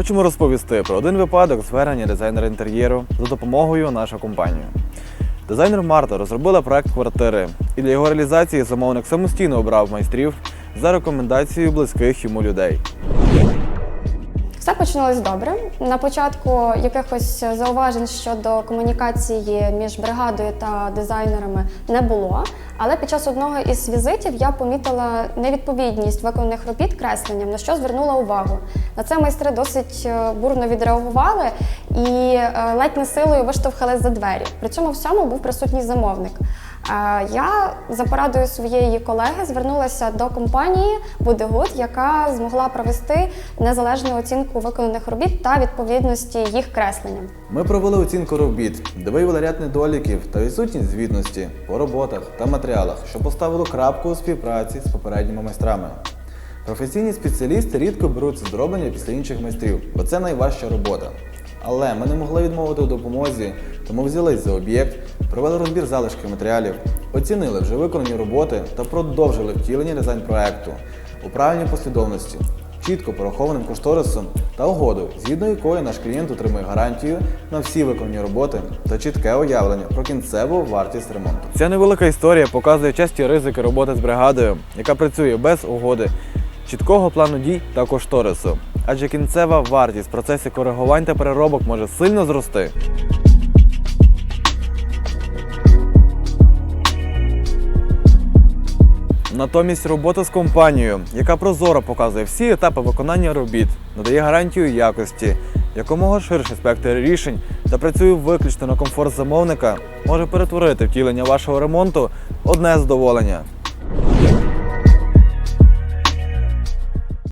Хочемо розповісти про один випадок звернення дизайнера інтер'єру за допомогою нашої компанії. Дизайнер Марта розробила проект квартири, і для його реалізації замовник самостійно обрав майстрів за рекомендацією близьких йому людей. Все починалось добре. На початку якихось зауважень щодо комунікації між бригадою та дизайнерами не було. Але під час одного із візитів я помітила невідповідність виконаних робіт кресленням, на що звернула увагу. На це майстри досить е, бурно відреагували і е, ледь не силою виштовхали за двері. При цьому всьому був присутній замовник. Е, Я за порадою своєї колеги звернулася до компанії Будегуд, яка змогла провести незалежну оцінку виконаних робіт та відповідності їх кресленням. Ми провели оцінку робіт, де виявили ряд недоліків та відсутність звітності по роботах та матеріалах, що поставило крапку у співпраці з попередніми майстрами. Професійні спеціалісти рідко беруться з зроблення після інших майстрів, бо це найважча робота. Але ми не могли відмовити у допомозі, тому взялись за об'єкт, провели розбір залишків матеріалів, оцінили вже виконані роботи та продовжили втілення дизайн проекту у правильній послідовності, чітко порахованим кошторисом та угодою, згідно якої наш клієнт отримує гарантію на всі виконані роботи та чітке уявлення про кінцеву вартість ремонту. Ця невелика історія показує часті ризики роботи з бригадою, яка працює без угоди, чіткого плану дій та кошторису. Адже кінцева вартість в процесі коригувань та переробок може сильно зрости. Натомість робота з компанією, яка прозоро показує всі етапи виконання робіт, надає гарантію якості, якомога ширший спектр рішень та працює виключно на комфорт замовника, може перетворити втілення вашого ремонту одне задоволення.